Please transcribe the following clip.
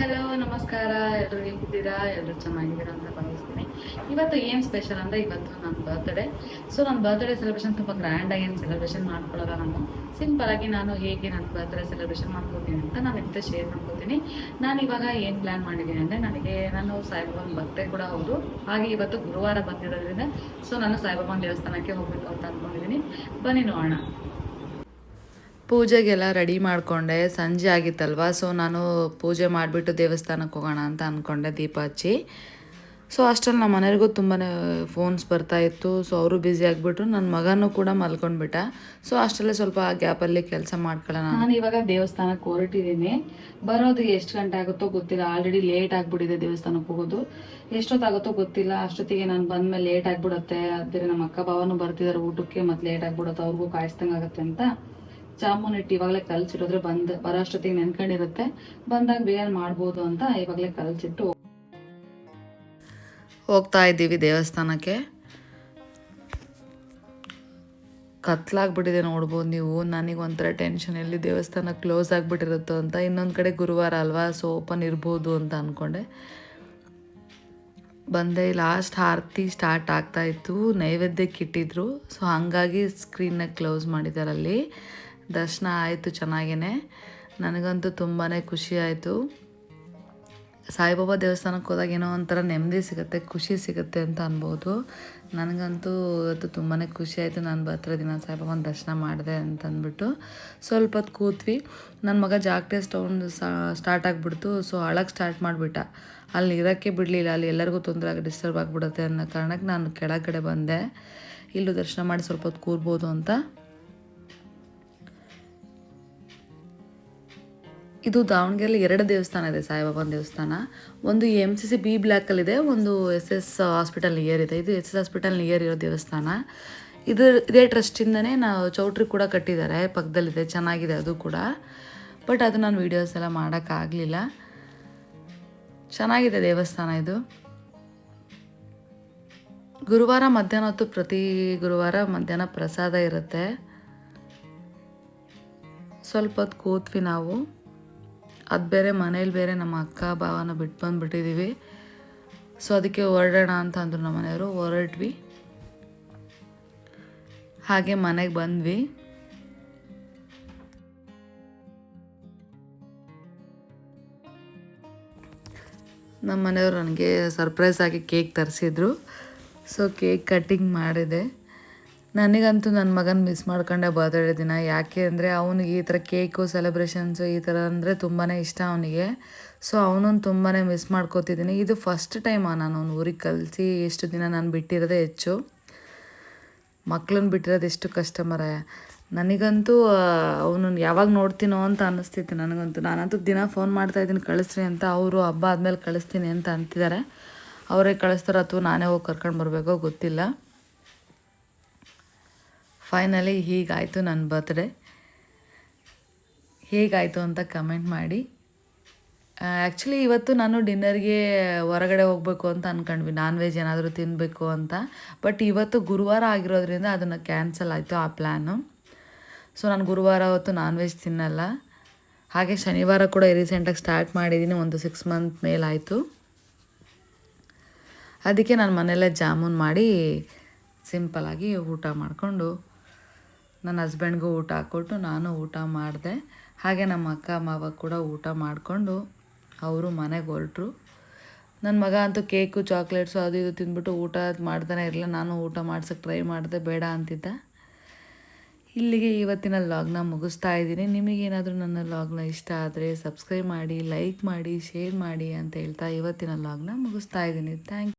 Hello ನಮಸ್ಕಾರ. ಎಲ್ಲರೂ ಹೇಗಿದ್ದೀರಾ ಎಲ್ಲರೂ ಚೆನ್ನಾಗಿದ್ದೀರಾ ಅಂತ ಭಾವಿಸ್ತೀನಿ. ಇವತ್ತು ಏನು ಸ್ಪೆಷಲ್ ಅಂದರೆ ಇವತ್ತು ನನ್ನ ಬರ್ತ್ಡೇ ಸೊ ನನ್ನ ಬರ್ತ್ಡೇ ಸೆಲೆಬ್ರೇಷನ್ ತುಂಬ ಗ್ರ್ಯಾಂಡಾಗಿ ಏನು ಸೆಲೆಬ್ರೇಷನ್ ಮಾಡ್ಕೊಳ್ಳೋಲ್ಲ ನಾನು? ಸಿಂಪಲ್ ಆಗಿ ನಾನು ಹೇಗೆ ನನ್ನ ಬರ್ತ್ಡೇ ಸೆಲೆಬ್ರೇಷನ್ ಮಾಡ್ಕೋತೀನಿ ಅಂತ ನಾನು ಇದ್ದ ಶೇರ್ ಮಾಡ್ಕೋತೀನಿ. ನಾನು ಇವಾಗ ಏನು ಪ್ಲ್ಯಾನ್ ಮಾಡಿದ್ದೀನಿ ಅಂದರೆ ನನಗೆ ನಾನು ಸಾಯಿಬಾಬಾನ ಭಕ್ತೆ ಕೂಡ ಹೌದು. ಹಾಗೆ ಇವತ್ತು ಗುರುವಾರ ಬಂದಿರೋದ್ರಿಂದ ಸೊ ನಾನು ಸಾಯಿಬಾಬಾನ ದೇವಸ್ಥಾನಕ್ಕೆ ಹೋಗಬೇಕು ಅಂತ ಅಂದ್ಕೊಂಡಿದ್ದೀನಿ ಬನ್ನಿ ನೋಡೋಣ. ಪೂಜೆಗೆಲ್ಲ ರೆಡಿ ಮಾಡಿಕೊಂಡೆ. ಸಂಜೆ ಆಗಿತ್ತಲ್ವ? ಸೊ ನಾನು ಪೂಜೆ ಮಾಡಿಬಿಟ್ಟು ದೇವಸ್ಥಾನಕ್ಕೆ ಹೋಗೋಣ ಅಂತ ಅಂದ್ಕೊಂಡೆ ದೀಪ ಹಚ್ಚಿ ಸೊ ಅಷ್ಟರಲ್ಲಿ ನಮ್ಮ ಮನೆಯವ್ರಿಗೂ ತುಂಬಾ ಫೋನ್ಸ್ ಬರ್ತಾ ಇತ್ತು. ಸೊ ಅವರು ಬ್ಯುಸಿ ಆಗಿಬಿಟ್ರು. ನನ್ನ ಮಗನೂ ಕೂಡ ಮಲ್ಕೊಂಡ್ಬಿಟ್ಟ. ಸೊ ಅಷ್ಟರಲ್ಲೇ ಸ್ವಲ್ಪ ಗ್ಯಾಪಲ್ಲಿ ಕೆಲಸ ಮಾಡ್ಕೊಳ್ಳೋಣ ನಾನು ಇವಾಗ ದೇವಸ್ಥಾನಕ್ಕೆ ಹೊರಟಿದ್ದೀನಿ. ಬರೋದು ಎಷ್ಟು ಗಂಟೆ ಆಗುತ್ತೋ ಗೊತ್ತಿಲ್ಲ. ಆಲ್ರೆಡಿ ಲೇಟ್ ಆಗಿಬಿಟ್ಟಿದೆ ದೇವಸ್ಥಾನಕ್ಕೆ ಹೋಗೋದು. ಎಷ್ಟೊತ್ತಾಗುತ್ತೋ ಗೊತ್ತಿಲ್ಲ. ಅಷ್ಟೊತ್ತಿಗೆ ನಾನು ಬಂದಮೇಲೆ ಲೇಟ್ ಆಗಿಬಿಡುತ್ತೆ. ಅದೇ ನಮ್ಮ ಅಕ್ಕ ಭಾವನೂ ಬರ್ತಿದ್ದಾರೆ ಊಟಕ್ಕೆ ಮತ್ತು ಲೇಟ್ ಆಗಿಬಿಡುತ್ತೆ. ಅವ್ರಿಗೂ ಕಾಯಿಸ್ದಂಗೆ ಆಗುತ್ತೆ ಅಂತ. ಜಾಮೂನ್ ಹಿಟ್ಟು ಇವಾಗಲೇ ಕಲ್ಸಿಟ್ಟಿದ್ರೆ ಬಂದ್ ಬರೋಷ್ಟೊತ್ತಿಗೆ ನೆನ್ಕೊಂಡಿರುತ್ತೆ. ಬಂದಾಗ ಬೇಗ ಮಾಡ್ಬೋದು ಅಂತ ಇವಾಗಲೇ ಕಲ್ಸಿಟ್ಟು ಹೋಗ್ತಾ ಇದ್ದೀವಿ ದೇವಸ್ಥಾನಕ್ಕೆ. ಕತ್ಲಾಗ್ಬಿಟ್ಟಿದೆ ನೋಡ್ಬೋದು ನೀವು. ನನಗೆ ಒಂಥರ ಟೆನ್ಷನ್ ಎಲ್ಲಿ ದೇವಸ್ಥಾನ ಕ್ಲೋಸ್ ಆಗಿಬಿಟ್ಟಿರುತ್ತೋ ಅಂತ. ಇನ್ನೊಂದು ಕಡೆ ಗುರುವಾರ ಅಲ್ವಾ ಸೊ ಓಪನ್ ಇರ್ಬೋದು ಅಂತ ಅಂದ್ಕೊಂಡೆ ಬಂದೆ ಲಾಸ್ಟ್ ಆರತಿ ಸ್ಟಾರ್ಟ್ ಆಗ್ತಾಯಿತ್ತು ನೈವೇದ್ಯಕ್ಕೆ ಇಟ್ಟಿದ್ರು ಸೊ ಹಾಗಾಗಿ ಸ್ಕ್ರೀನ್ನ ಕ್ಲೋಸ್ ಮಾಡಿದ್ದಾರೆ ದರ್ಶನ ಆಯಿತು ಚೆನ್ನಾಗೇ ನನಗಂತೂ ತುಂಬಾ ಖುಷಿ ಆಯಿತು. ಸಾಯಿಬಾಬಾ ದೇವಸ್ಥಾನಕ್ಕೆ ಹೋದಾಗ ಏನೋ ಒಂಥರ ನೆಮ್ಮದಿ ಸಿಗುತ್ತೆ, ಖುಷಿ ಸಿಗುತ್ತೆ ಅಂತ ಅನ್ಬೋದು. ನನಗಂತೂ ಇವತ್ತು ತುಂಬಾ ಖುಷಿ ಆಯಿತು. ನಾನು ಬರ್ತಿರೋ ದಿನ ಸಾಯಿಬಾಬಾನ ದರ್ಶನ ಮಾಡಿದೆ ಅಂತ ಅಂದ್ಬಿಟ್ಟು ಸ್ವಲ್ಪ ಹೊತ್ತು ಕೂತ್ವಿ. ನನ್ನ ಮಗ ಜಾಕ್ಟೇ ಸ್ಟೌನ್ ಸ್ಟಾರ್ಟ್ ಆಗಿಬಿಡ್ತು. ಸೊ ಅಳಕ್ಕೆ ಸ್ಟಾರ್ಟ್ ಮಾಡಿಬಿಟ್ಟ. ಅಲ್ಲಿ ಇರೋಕ್ಕೆ ಬಿಡಲಿಲ್ಲ. ಅಲ್ಲಿ ಎಲ್ಲರಿಗೂ ತೊಂದರೆ ಆಗಿ ಡಿಸ್ಟರ್ಬ್ ಆಗಿಬಿಡುತ್ತೆ ಅನ್ನೋ ಕಾರಣಕ್ಕೆ ನಾನು ಕೆಳಗಡೆ ಬಂದೆ. ಇಲ್ಲೂ ದರ್ಶನ ಮಾಡಿ ಸ್ವಲ್ಪ ಹೊತ್ತು ಕೂರ್ಬೋದು ಅಂತ. ಇದು ದಾವಣಗೆರೆಯಲ್ಲಿ ಎರಡು ದೇವಸ್ಥಾನ ಇದೆ ಸಾಯಿಬಾಬಾನ ದೇವಸ್ಥಾನ. ಒಂದು ಎಂ ಸಿ ಸಿ ಬಿ ಬ್ಲ್ಯಾಕಲ್ಲಿದೆ ಒಂದು ಎಸ್ ಎಸ್ ಹಾಸ್ಪಿಟಲ್ ನಿಯರ್ ಇದೆ. ಇದು ಎಸ್ ಎಸ್ ಹಾಸ್ಪಿಟಲ್ ನಿಯರ್ ಇರೋ ದೇವಸ್ಥಾನ. ಇದು ಇದೇ ಟ್ರಸ್ಟಿಂದನೇ ನಾವು ಚೌಟ್ರಿ ಕೂಡ ಕಟ್ಟಿದ್ದಾರೆ, ಪಕ್ಕದಲ್ಲಿದೆ, ಚೆನ್ನಾಗಿದೆ ಅದು ಕೂಡ. ಬಟ್ ಅದು ನಾನು ವೀಡಿಯೋಸ್ ಎಲ್ಲ ಮಾಡೋಕ್ಕಾಗಲಿಲ್ಲ ಚೆನ್ನಾಗಿದೆ ದೇವಸ್ಥಾನ ಇದು. ಗುರುವಾರ ಮಧ್ಯಾಹ್ನ ಹೊತ್ತು ಪ್ರತಿ ಗುರುವಾರ ಮಧ್ಯಾಹ್ನ ಪ್ರಸಾದ ಇರುತ್ತೆ. ಸ್ವಲ್ಪ ಹೊತ್ತು ಕೂತ್ವಿ ನಾವು. ಅದು ಬೇರೆ ಮನೇಲಿ ಬೇರೆ ನಮ್ಮ ಅಕ್ಕ ಭಾವನ ಬಿಟ್ಟು ಬಂದುಬಿಟ್ಟಿದ್ದೀವಿ ಸೊ ಅದಕ್ಕೆ ಹೊರಡೋಣ ಅಂತ ಅಂದರು ನಮ್ಮ ಮನೆಯವರು. ಹೊರಟ್ವಿ. ಹಾಗೆ ಮನೆಗೆ ಬಂದ್ವಿ. ನಮ್ಮ ಮನೆಯವರು ನನಗೆ ಸರ್ಪ್ರೈಸ್ ಆಗಿ ಕೇಕ್ ತರಿಸಿದ್ರು. ಸೊ ಕೇಕ್ ಕಟ್ಟಿಂಗ್ ಮಾಡಿದೆ. ನನಗಂತೂ ನನ್ನ ಮಗನ ಮಿಸ್ ಮಾಡ್ಕೊಂಡೆ ಬರ್ತ್ಡೇ ದಿನ. ಯಾಕೆ ಅಂದರೆ ಅವನಿಗೆ ಈ ಥರ ಕೇಕು ಸೆಲೆಬ್ರೇಷನ್ಸು ಈ ಥರ ಅಂದರೆ ತುಂಬಾ ಇಷ್ಟ ಅವನಿಗೆ. ಸೊ ಅವನೊಂದು ತುಂಬಾ ಮಿಸ್ ಮಾಡ್ಕೋತಿದ್ದೀನಿ. ಇದು ಫಸ್ಟ್ ಟೈಮಾ ನಾನು ಅವ್ನು ಊರಿಗೆ ಕಲಿಸಿ ಎಷ್ಟು ದಿನ ನಾನು ಬಿಟ್ಟಿರೋದೇ ಹೆಚ್ಚು. ಮಕ್ಕಳನ್ನ ಬಿಟ್ಟಿರೋದು ಎಷ್ಟು ಕಸ್ಟಮರ ನನಗಂತೂ ಅವನು ಯಾವಾಗ ನೋಡ್ತೀನೋ ಅಂತ ಅನ್ನಿಸ್ತಿತ್ತು ನನಗಂತೂ. ನಾನಂತೂ ದಿನ ಫೋನ್ ಮಾಡ್ತಾ ಇದ್ದೀನಿ, ಕಳಿಸ್ರಿ ಅಂತ. ಅವರು ಹಬ್ಬ ಆದಮೇಲೆ ಕಳಿಸ್ತೀನಿ ಅಂತ ಅಂತಿದ್ದಾರೆ. ಅವರೇ ಕಳಿಸ್ತಾರೋ ಅಥವಾ ನಾನೇ ಹೋಗಿ ಕರ್ಕೊಂಡು ಬರಬೇಕೋ ಗೊತ್ತಿಲ್ಲ. ಫೈನಲಿ ಹೀಗಾಯಿತು ನನ್ನ ಬರ್ತ್ಡೇ ಹೇಗಾಯಿತು ಅಂತ ಕಮೆಂಟ್ ಮಾಡಿ. ಆ್ಯಕ್ಚುಲಿ ಇವತ್ತು ನಾನು ಡಿನ್ನರ್ಗೆ ಹೊರಗಡೆ ಹೋಗಬೇಕು ಅಂತ ಅಂದ್ಕೊಂಡ್ವಿ ನಾನ್ ವೆಜ್ ಏನಾದರೂ ತಿನ್ನಬೇಕು ಅಂತ. ಬಟ್ ಇವತ್ತು ಗುರುವಾರ ಆಗಿರೋದ್ರಿಂದ ಅದನ್ನು ಕ್ಯಾನ್ಸಲ್ ಆಯಿತು ಆ ಪ್ಲ್ಯಾನು ಸೊ ನಾನು ಗುರುವಾರ ಹೊತ್ತು ನಾನ್ ವೆಜ್ ತಿನ್ನಲ್ಲ. ಹಾಗೆ ಶನಿವಾರ ಕೂಡ ರೀಸೆಂಟಾಗಿ ಸ್ಟಾರ್ಟ್ ಮಾಡಿದ್ದೀನಿ ಒಂದು ಸಿಕ್ಸ್ ಮಂತ್ ಮೇಲಾಯಿತು ಅದಕ್ಕೆ ನಾನು ಮನೆಯಲ್ಲೇ ಜಾಮೂನ್ ಮಾಡಿ ಸಿಂಪಲಾಗಿ ಊಟ ಮಾಡಿಕೊಂಡು ನನ್ನ ಹಸ್ಬೆಂಡ್ಗೂ ಊಟ ಹಾಕ್ಕೊಟ್ಟು ನಾನು ಊಟ ಮಾಡಿದೆ. ಹಾಗೆ ನಮ್ಮ ಅಕ್ಕ, ಮಾವ ಕೂಡ ಊಟ ಮಾಡಿಕೊಂಡು ಅವರು ಮನೆಗೆ ಹೊರಟರು. ನನ್ನ ಮಗ ಅಂತೂ ಕೇಕು, ಚಾಕ್ಲೇಟ್ಸು ಅದು ಇದು ತಿಂದ್ಬಿಟ್ಟು ಊಟ ಮಾಡ್ತಾನೆ ಇರಲಿಲ್ಲ. ನಾನು ಊಟ ಮಾಡ್ಸೋಕ್ಕೆ ಟ್ರೈ ಮಾಡಿದೆ, ಬೇಡ ಅಂತಿದ್ದ. ಇಲ್ಲಿಗೆ ಇವತ್ತಿನ ಲಾಗ್ನ ಮುಗಿಸ್ತಾ ಇದ್ದೀನಿ. ನಿಮಗೇನಾದರೂ ನನ್ನ ಲಾಗ್ನ ಇಷ್ಟ ಆದರೆ ಸಬ್ಸ್ಕ್ರೈಬ್ ಮಾಡಿ, ಲೈಕ್ ಮಾಡಿ, ಶೇರ್ ಮಾಡಿ ಅಂತ ಹೇಳ್ತಾ ಇವತ್ತಿನ ಲಾಗ್ನ ಮುಗಿಸ್ತಾ ಇದ್ದೀನಿ. ಥ್ಯಾಂಕ್